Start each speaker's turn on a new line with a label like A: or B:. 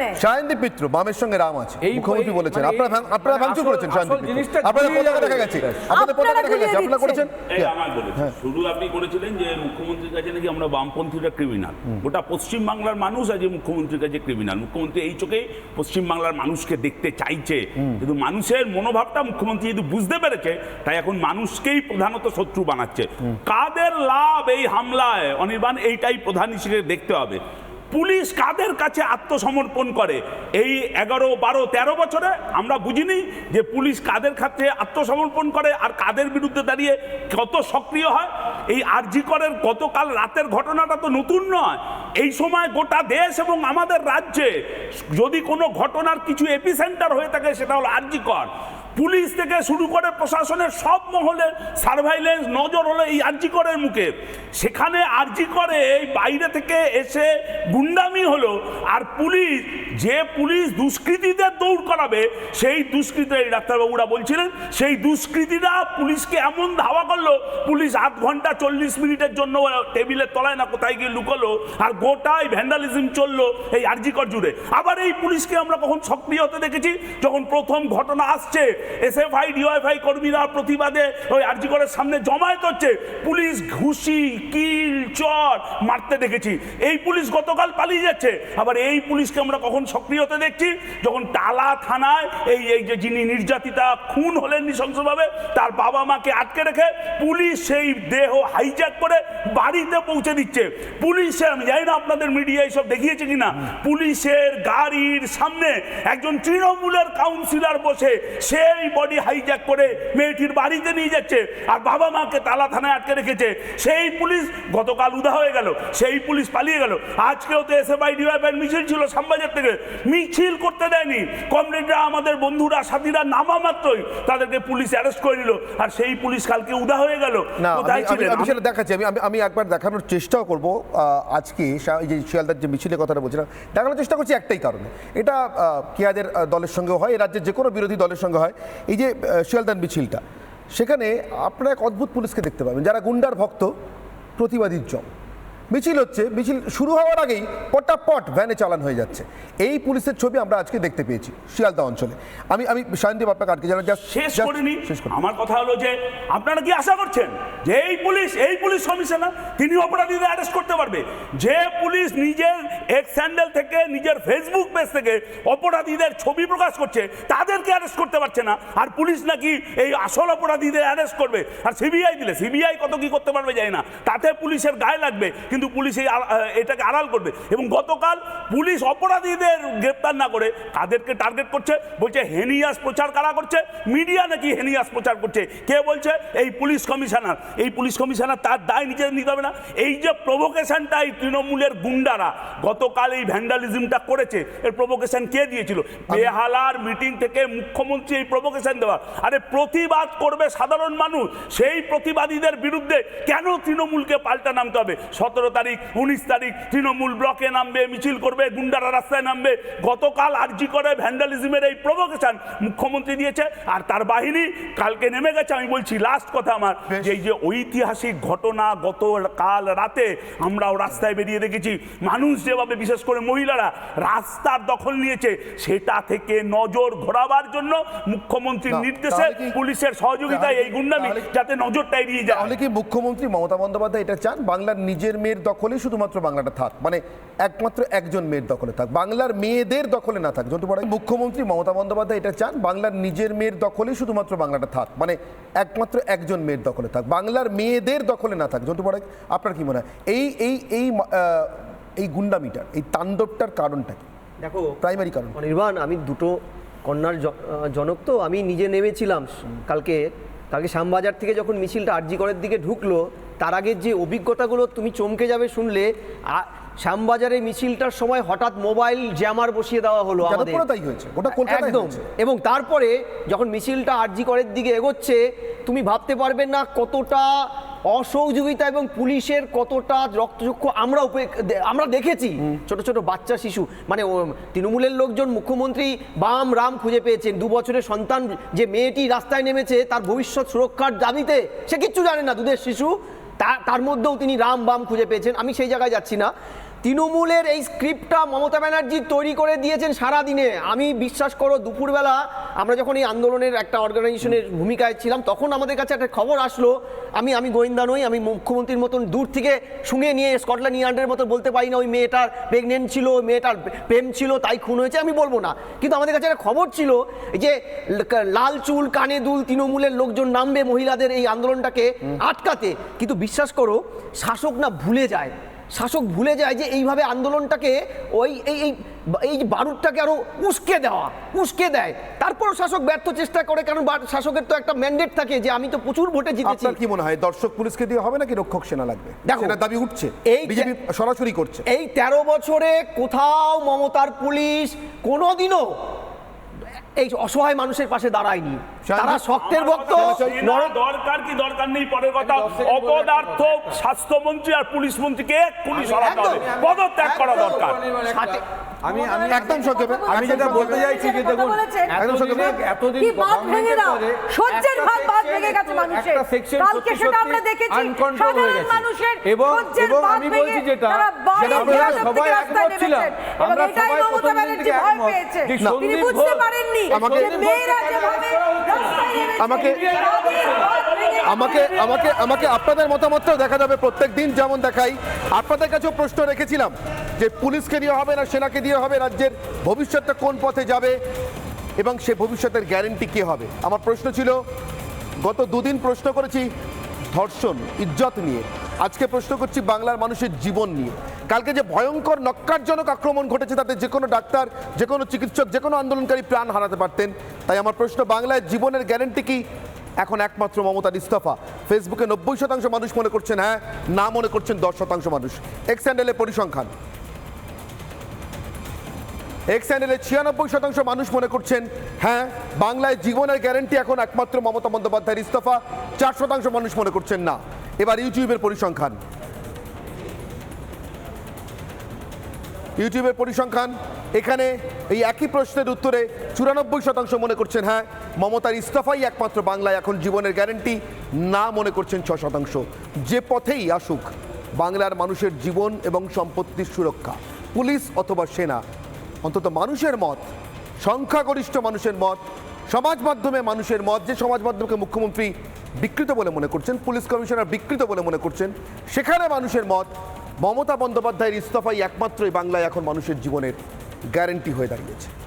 A: মিত্র বামের সঙ্গে রাম আছে।
B: এই-
A: মুখ্যমন্ত্রী বলেছেন।
B: মানে
A: আপনারা আপনারা
B: মানে
A: ভাঙচুর করেছেন মিত্র আপনাদের পতাকা দেখা গেছে। আপনাদের পতাকা দেখা গেছে। আপনারা করেছেন?
C: এই শুরু আপনি করেছিলেন যে মুখ্যমন্ত্রীর কাছে নাকি আমরা বামপন্থীরা ক্রিমিনাল গোটা পশ্চিম বাংলার মানুষ আজ মুখ্যমন্ত্রীর কাছে ক্রিমিনাল মুখ্যমন্ত্রী এই চোখেই পশ্চিম বাংলার মানুষকে দেখতে চাইছে। কিন্তু মানুষের মনোভাবটা মুখ্যমন্ত্রী যদি বুঝতে পেরেছে তাই এখন মানুষকেই প্রধানত শত্রু বানাচ্ছে। কাদের লাভ এই হামলায়? অনির্বাণ এইটাই প্রধান হিসেবে দেখতে হবে। পুলিশ কাদের কাছে আত্মসমর্পণ করে? এই এগারো, বারো, তেরো বছরে আমরা বুঝিনি যে পুলিশ কাদের কাছে আত্মসমর্পণ করে আর কাদের বিরুদ্ধে দাঁড়িয়ে কত সক্রিয় হয়। এই আরজিকরের গতকাল রাতের ঘটনাটা তো নতুন নয়। এই সময় গোটা দেশ এবং আমাদের রাজ্যে যদি কোনো ঘটনার কিছু এপিসেন্টার হয়ে থাকে সেটা হলো আরজিকর পুলিশ থেকে শুরু করে প্রশাসনের সব মহলের সার্ভাইলেন্স নজর হলো এই আরজিকরের মুখে। সেখানে আরজি করে এই বাইরে থেকে এসে গুন্ডামি হলো আর পুলিশ, যে পুলিশ দুষ্কৃতীদের দৌড় করাবে, সেই দুষ্কৃতী ডাক্তারবাবুরা বলছিলেন, সেই দুষ্কৃতীরা পুলিশকে এমন ধাওয়া করল, পুলিশ আধ ঘণ্টা চল্লিশ মিনিটের জন্য টেবিলের তলায় না কোথায় গিয়ে লুকোলো, আর গোটাই ভ্যান্ডালিজম চলল এই আরজিকর জুড়ে আবার এই পুলিশকে আমরা কখন সক্রিয় হতে দেখেছি, যখন প্রথম ঘটনা আসছে, এসএফআই ডিওয়াইফাই কর্মীরা প্রতিবাদে ওই আরজিকরের সামনে জমায়েত হচ্ছে, পুলিশ ঘুষি, কিল, চর মারতে দেখেছি। এই পুলিশ গতকাল পালিয়ে যাচ্ছে। আবার এই পুলিশকে আমরা কখন সক্রিয় দেখছি? যখন টালা থানায় এই এই যে যিনি নির্যাতিতা খুন হলেন নৃশংসভাবে, তার বাবা মাকে আটকে রেখে পুলিশ সেই দেহ হাইজ্যাক করে বাড়িতে পৌঁছে দিচ্ছে। পুলিশের আমি জানি না আপনাদের মিডিয়া এইসব দেখিয়েছে কিনা, পুলিশের গাড়ির সামনে একজন তৃণমূলের কাউন্সিলর বসে সেই বডি হাইজ্যাক করে মেয়েটির বাড়িতে নিয়ে যাচ্ছে আর বাবা মাকে তালা থানায় আটকে রেখেছে। সেই পুলিশ গতকাল উদা হয়ে গেল, সেই পুলিশ পালিয়ে গেল। আজকেও তো এসে ডিওয়াইফাই মিছিল ছিল শ্যামবাজার থেকে। মিছিল করতে দেয়নি। কমরেডরা আমাদের বন্ধুরা সাথীরা নামা মাত্রই তাদেরকে পুলিশ অ্যারেস্ট করে নিল। আর সেই পুলিশ কালকে উদা হয়ে গেল। কোথায় ছিলেন?
A: আমি সেটা দেখাচ্ছি। আমি আমি- একবার দেখানোর চেষ্টাও করব। আজকে এই যে শিয়ালদার যে মিছিলের কথাটা বলছিলাম দেখানোর চেষ্টা করছি একটাই কারণে। এটা কেয়াদের দলের সঙ্গে হয় এই রাজ্যের যে কোনো বিরোধী দলের সঙ্গে হয়। এই যে শিয়ালদার মিছিলটা সেখানে আপনারা এক অদ্ভুত পুলিশকে দেখতে পাবেন। যারা গুন্ডার ভক্ত প্রতিবাদীর জম। মিছিল হচ্ছে মিছিল শুরু হওয়ার আগেই পটাপট ভ্যানে চালান হয়ে যাচ্ছে। এই পুলিশের ছবি আমরা আজকে দেখতে পেয়েছি শিয়ালদা অঞ্চলে। আমি আমি শান্তিব আপনাকে আটকে জানাই
C: শেষ করিনি। আমার কথা হলো যে আপনারা কি আশা করছেন যে এই পুলিশ এই পুলিশ কমিশনার তিনি অপরাধীদের অ্যারেস্ট করতে পারবে? যে পুলিশ নিজের এক্স স্যান্ডেল থেকে নিজের ফেসবুক পেজ থেকে অপরাধীদের ছবি প্রকাশ করছে তাদেরকে অ্যারেস্ট করতে পারছে না। আর পুলিশ নাকি এই আসল অপরাধীদের অ্যারেস্ট করবে? আর সিবিআই দিলে সিবিআই কত কি করতে পারবে যায় না। তাতে পুলিশের গায়ে লাগবে। কিন্তু পুলিশ এই এটাকে আড়াল করবে। এবং গতকাল পুলিশ অপরাধীদের গ্রেপ্তার না করে কাদেরকে টার্গেট করছে, বলছে হেনিয়াস প্রচার কারা করছে? মিডিয়া নাকি হেনিয়াস প্রচার করছে? কে বলছে? এই পুলিশ কমিশনার। এই পুলিশ কমিশনার তার দায় নিজে নিতে হবে না। এই যে প্রভোকেশনটা এই তৃণমূলের গুন্ডারা গতকাল এই ভ্যান্ডালিজমটা করেছে, এর প্রভোকেশন কে দিয়েছিল? বেহালার মিটিং থেকে মুখ্যমন্ত্রী এই প্রভোকেশন দেওয়া। আরে প্রতিবাদ করবে সাধারণ মানুষ। সেই প্রতিবাদীদের বিরুদ্ধে কেন তৃণমূলকে পাল্টা নামতে হবে? সতেরো তারিখ উনিশ তারিখ তৃণমূল ব্লকে নামবে মিছিল করবে গুন্ডারা রাস্তায় নামবে। গতকাল আরজি করে ভ্যান্ডালিজমের এই প্রভোকেশন মুখ্যমন্ত্রী দিয়েছে আর তার বাহিনী কালকে নেমে গেছে আমি বলছি লাস্ট কথা আমার যে এই যে ঐতিহাসিক ঘটনা গত কাল রাতে আমরাও রাস্তায় বেরিয়ে দেখেছি মানুষ যেভাবে বিশেষ করে মহিলারা রাস্তার দখল নিয়েছে সেটা থেকে নজর ঘোরাবার জন্য মুখ্যমন্ত্রীর নির্দেশে পুলিশের সহযোগিতায় এই গুন্ডামি যাতে নজরটা এড়িয়ে যায়।
A: তাহলে কি মুখ্যমন্ত্রী মমতা বন্দ্যোপাধ্যায় এটা চান? বাংলার নিজের মেয়ের দখলেই শুধুমাত্র বাংলাটা থাক। মানে একমাত্র একজন মেয়ের দখলে থাক। বাংলার মেয়েদের দখলে না থাক। জন্টু মুখ্যমন্ত্রী মমতা বন্দ্যোপাধ্যায় এটা চান বাংলার নিজের মেয়ের দখলেই শুধুমাত্র বাংলাটা থাক। মানে একমাত্র একজন মেয়ের দখলে থাক। বাংলার মেয়েদের দখলে না থাক। জন্টু আপনার কি মনে হয়? এই এই এই এই গুন্ডামিটার এই তাণ্ডবটার কারণটা কি?
D: দেখো
A: প্রাইমারি কারণ
D: অনির্বাণ আমি দুটো কন্যার জনক তো আমি নিজে নেমেছিলাম। কালকে কালকে শ্যামবাজার থেকে যখন মিছিলটা আরজি করের দিকে ঢুকলো তার আগের যে অভিজ্ঞতাগুলো তুমি চমকে যাবে শুনলে শ্যামবাজারে মিছিলটার সময় হঠাৎ মোবাইল জ্যামার বসিয়ে দেওয়া হলো আমাদের। একদম। এবং তারপরে যখন মিছিলটা আরজি করের দিকে এগোচ্ছে তুমি ভাবতে পারবে না কতটা অসহযোগিতা এবং পুলিশের কতটা রক্তচক্ষু আমরা আমরা দেখেছি। ছোট ছোট বাচ্চা শিশু। মানে তৃণমূলের লোকজন মুখ্যমন্ত্রী বাম রাম খুঁজে পেয়েছেন। দু বছরের সন্তান যে মেয়েটি রাস্তায় নেমেছে তার ভবিষ্যৎ সুরক্ষার দাবিতে সে কিচ্ছু জানে না দুধের শিশু। তার মধ্যেও তিনি রাম বাম খুঁজে পেয়েছেন। আমি সেই জায়গায় যাচ্ছি না। তৃণমূলের এই স্ক্রিপ্টটা মমতা ব্যানার্জি তৈরি করে দিয়েছেন সারা দিনে আমি বিশ্বাস করো দুপুরবেলা আমরা যখন এই আন্দোলনের একটা অর্গানাইজেশনের ভূমিকায় ছিলাম তখন আমাদের কাছে একটা খবর আসলো। আমি আমি গোয়েন্দা নই আমি মুখ্যমন্ত্রীর মতন দূর থেকে শুনে নিয়ে স্কটল্যান্ড ইয়ার্ডের মতো বলতে পারি না ওই মেয়েটার প্রেগনেন্ট ছিল মেয়েটার প্রেম ছিল তাই খুন হয়েছে আমি বলব না। কিন্তু আমাদের কাছে একটা খবর ছিল যে লাল চুল কানে দুল তৃণমূলের লোকজন নামবে মহিলাদের এই আন্দোলনটাকে আটকাতে। কিন্তু বিশ্বাস করো শাসক না ভুলে যায়। শাসক ভুলে যায় যে এইভাবে আন্দোলনটাকে ওই এই এই এই বারুদটাকে আরও উস্কে দেওয়া উস্কে দেয়। তারপরও শাসক ব্যর্থ চেষ্টা করে কারণ শাসকের তো একটা ম্যান্ডেট থাকে যে আমি তো প্রচুর ভোটে জিতেছি।
A: কি মনে হয় দর্শক পুলিশকে দিয়ে হবে নাকি রক্ষক সেনা লাগবে?
D: দেখো,
A: দাবি উঠছে
D: এই
A: বিজেপি সরাসরি করছে।
D: এই তেরো বছরে কোথাও মমতার পুলিশ কোনোদিনও এই অসহায় মানুষের পাশে দাঁড়ায়নি। তারা শক্তের ভক্ত।
C: সেনা দরকার কি দরকার নেই পরের কথা অপদার্থ স্বাস্থ্যমন্ত্রী আর পুলিশ মন্ত্রীকে পুলিশ সরাতে হবে। পদত্যাগ করা দরকার।
D: সাথে-
B: আমি আমি
A: একদম সংক্ষেপে
B: আমি যেটা বলতে চাইছি যে দেখুন
A: একদম
B: এতদিন
E: কি বাঁধ ভেঙে সহ্যের গেছে মানুষের। কালকে সেটা আমরা দেখেছি সাধারণ মানুষের
B: এবং এবং আমি বলছি যেটা
E: বাড়ি
B: আমরা সবাই একমত ছিলাম। আমরা সবাই
E: মমতা ব্যানার্জি ভয় পেয়েছে। তিনি বুঝতে পারেননি
A: আমাকে-
E: মেয়েরা যেভাবে
A: আমাকে- আমাকে আমাকে আমাকে আপনাদের মতামতটাও দেখা যাবে প্রত্যেক দিন যেমন দেখাই। আপনাদের কাছেও প্রশ্ন রেখেছিলাম। যে পুলিশকে দিয়ে হবে না, সেনাকে দিয়ে হবে, রাজ্যের ভবিষ্যৎটা কোন পথে যাবে এবং সে ভবিষ্যতের গ্যারেন্টি কে হবে? আমার প্রশ্ন ছিল, গত দুদিন প্রশ্ন করেছি ধর্ষণ, ইজ্জত নিয়ে। আজকে প্রশ্ন করছি বাংলার মানুষের জীবন নিয়ে। কালকে যে ভয়ঙ্কর নক্কারজনক আক্রমণ ঘটেছে, তাতে যে কোনো ডাক্তার, যে কোনো চিকিৎসক, যে কোনো আন্দোলনকারী প্রাণ হারাতে পারতেন। তাই আমার প্রশ্ন, বাংলায় জীবনের গ্যারেন্টি কি? এখন একমাত্র মমতার ইস্তফা। ফেসবুকে নব্বই শতাংশ মানুষ মনে করছেন হ্যাঁ না মনে করছেন দশ শতাংশ মানুষ। এক্স হ্যান্ডেলের পরিসংখ্যান। এক্স হ্যান্ডেলে ছিয়ানব্বই শতাংশ মানুষ মনে করছেন হ্যাঁ বাংলায় জীবনের গ্যারেন্টি এখন একমাত্র মমতা বন্দ্যোপাধ্যায়ের ইস্তফা, চার শতাংশ মানুষ মনে করছেন না। এবার ইউটিউবের পরিসংখ্যান। ইউটিউবের পরিসংখ্যান, এখানে এই একই প্রশ্নের উত্তরে চুরানব্বই শতাংশ মনে করছেন হ্যাঁ মমতার ইস্তফাই একমাত্র বাংলায় এখন জীবনের গ্যারেন্টি না মনে করছেন ছ শতাংশ। যে পথেই আসুক, বাংলার মানুষের জীবন এবং সম্পত্তির সুরক্ষা, পুলিশ অথবা সেনা অন্তত মানুষের মত, সংখ্যাগরিষ্ঠ মানুষের মত, সমাজ মাধ্যমে মানুষের মত, যে সমাজ মাধ্যমকে মুখ্যমন্ত্রী বিকৃত বলে মনে করছেন, পুলিশ কমিশনার বিকৃত বলে মনে করছেন, সেখানে মানুষের মত, মমতা বন্দ্যোপাধ্যায়ের ইস্তফাই একমাত্রই বাংলায় এখন মানুষের জীবনের গ্যারেন্টি হয়ে দাঁড়িয়েছে।